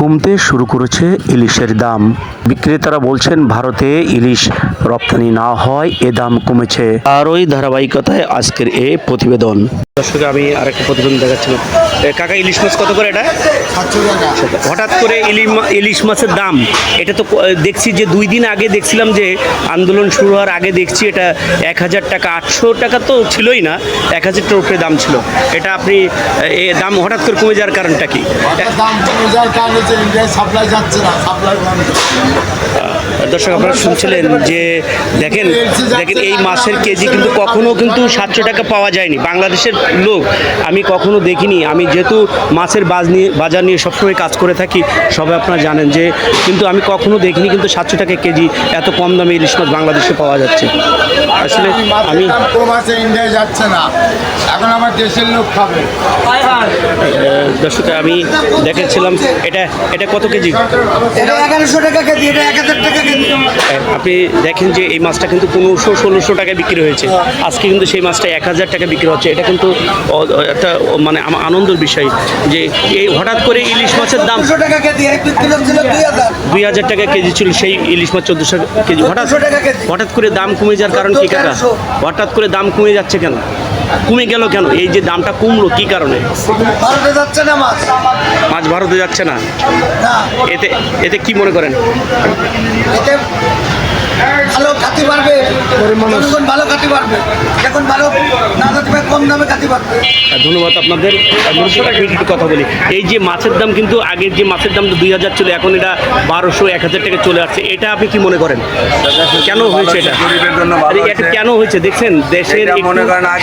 কমতে শুরু করেছে ইলিশের দাম। বিক্রেতারা বলছেন, ভারতে ইলিশ রপ্তানি না হয় এ দাম কমেছে। আর ওই ধারাবাহিকতায় আজকের এ প্রতিবেদন। দর্শক আমি আরেকটা প্রতিবেদন দেখাচ্ছিলাম। কাকা ইলিশ মাছ কত করে এটা? হঠাৎ করে ইলি ইলিশ মাছের দাম। এটা তো দেখছি যে দুই দিন আগে দেখছিলাম যে আন্দোলন শুরু হওয়ার আগে দেখছি এটা এক হাজার টাকা আটশো টাকা তো ছিলই না এক হাজার টাকার উপরে দাম ছিল। এটা আপনি এ দাম হঠাৎ করে কমে যাওয়ার কারণটা কি? দর্শক আপনারা শুনছিলেন যে দেখেন দেখেন এই মাছের কেজি কিন্তু কখনো কিন্তু সাতশো টাকা পাওয়া যায়নি। বাংলাদেশের লোক আমি কখনো দেখিনি। আমি যেহেতু মাছের বাজ নিয়ে বাজার নিয়ে সবসময় কাজ করে থাকি সবাই আপনারা জানেন যে কিন্তু আমি কখনো দেখিনি কিন্তু সাতশো টাকা কেজি এত কম দামে ইলিশ মাছ বাংলাদেশে পাওয়া যাচ্ছে। আসলে আমি ইন্ডিয়ায় যাচ্ছে না। এখন আমার দেশের লোক খাবে। দর্শক আমি দেখেছিলাম এটা এটা কত কেজি? এটা এগারোশো টাকা কেজি এটা এক হাজার টাকা কেজি। আপনি দেখেন যে এই মাছটা কিন্তু পনেরোশো ষোলোশো টাকায় বিক্রি হয়েছে। আজকে কিন্তু সেই মাছটা এক হাজার টাকা বিক্রি হচ্ছে। এটা কিন্তু একটা মানে আমার আনন্দের বিষয় যে এই হঠাৎ করে ইলিশ মাছের দাম দুই হাজার। টাকা কেজি ছিল সেই ইলিশ মাছ চোদ্দোশো কেজি। হঠাৎ 1400 টাকা কেজি। হঠাৎ করে দাম কমে যাওয়ার কারণ কি কাকা? হঠাৎ করে দাম কমে যাচ্ছে কেন? কমে গেল কেন? এই যে দামটা কমলো কি কারণে? ভারতে যাচ্ছে না মাছ। মাছ ভারতে যাচ্ছে না? এতে এতে কি মনে করেন এতে ভালো খাতে পারবে জনগণ ভালো খাতে পারবে। এখন ভালো না খাতে পারবে কম দামে খাতে পারবে। ধন্যবাদ আপনাদের। কথা বলি। এই যে মাছের দাম কিন্তু আগের যে মাছের দাম দুই হাজার ছিল এখন এটা বারোশো এক হাজার টাকা চলে আসছে। এটা আপনি কি মনে করেন? কেন হয়েছে এটা? এটা কেন হয়েছে? দেখছেন দেশের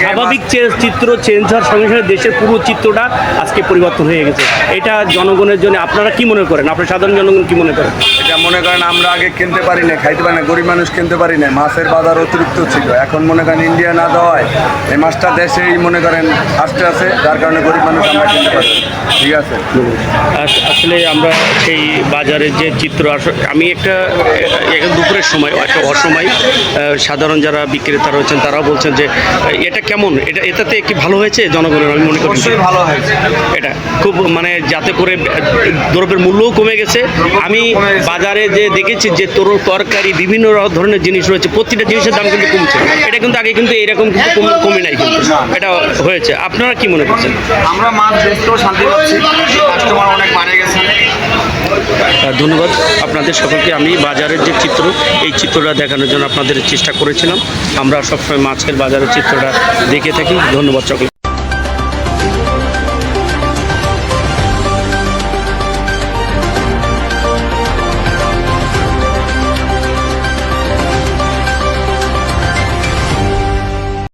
স্বাভাবিক চিত্র চেঞ্জ হওয়ার সঙ্গে সঙ্গে দেশের পুরো চিত্রটা আজকে পরিবর্তন হয়ে গেছে। এটা জনগণের জন্য আপনারা কি মনে করেন? আপনার সাধারণ জনগণ কি মনে করেন? এটা মনে করেন আমরা আগে কিনতে পারি না খাইতে পারি না গরিব মানুষ কিনতে পারি না মাছের বাজার অতিরিক্ত ছিল। এখন মনে করেন ইন্ডিয়া না দেওয়ায় এই মাছটা দেশেই মনে করেন আসতে আছে যার কারণে গরিব মানুষ আমরা কিনতে পারি ঠিক আছে? আসলে আমরা সেই বাজারের যে চিত্র আমি একটা এখন দুপুরের সময় একটা অসময় সাধারণ যারা বিক্রেতা রয়েছেন তারাও বলছেন যে এটা কেমন? এটা এটাতে কি ভালো হয়েছে জনগণের? আমি মনে করি ভালো হয়েছে। এটা খুব মানে যাতে করে দ্রব্যের মূল্যও কমে গেছে। আমি বাজারে যে দেখেছি যে তোর তরকারি বিভিন্ন ধরনের জিনিস রয়েছে প্রতিটা জিনিসের দাম কিন্তু কমছে। এটা কিন্তু আগে কিন্তু এরকম কিন্তু কমে নাই কিন্তু। এটা হয়েছে। আপনারা কি মনে করছেন? আমরা মাছ বেচতেও শান্তি পাচ্ছি। কাস্টমার অনেক বাড়ে গেছে। ধন্যবাদ আপনাদের সকলকে। আমি বাজারের যে চিত্র এই চিত্রটা দেখানোর জন্য আপনাদের চেষ্টা করেছিলাম। আমরা সবসময় মাছের বাজারের চিত্রটা দেখে থাকি। ধন্যবাদ সকল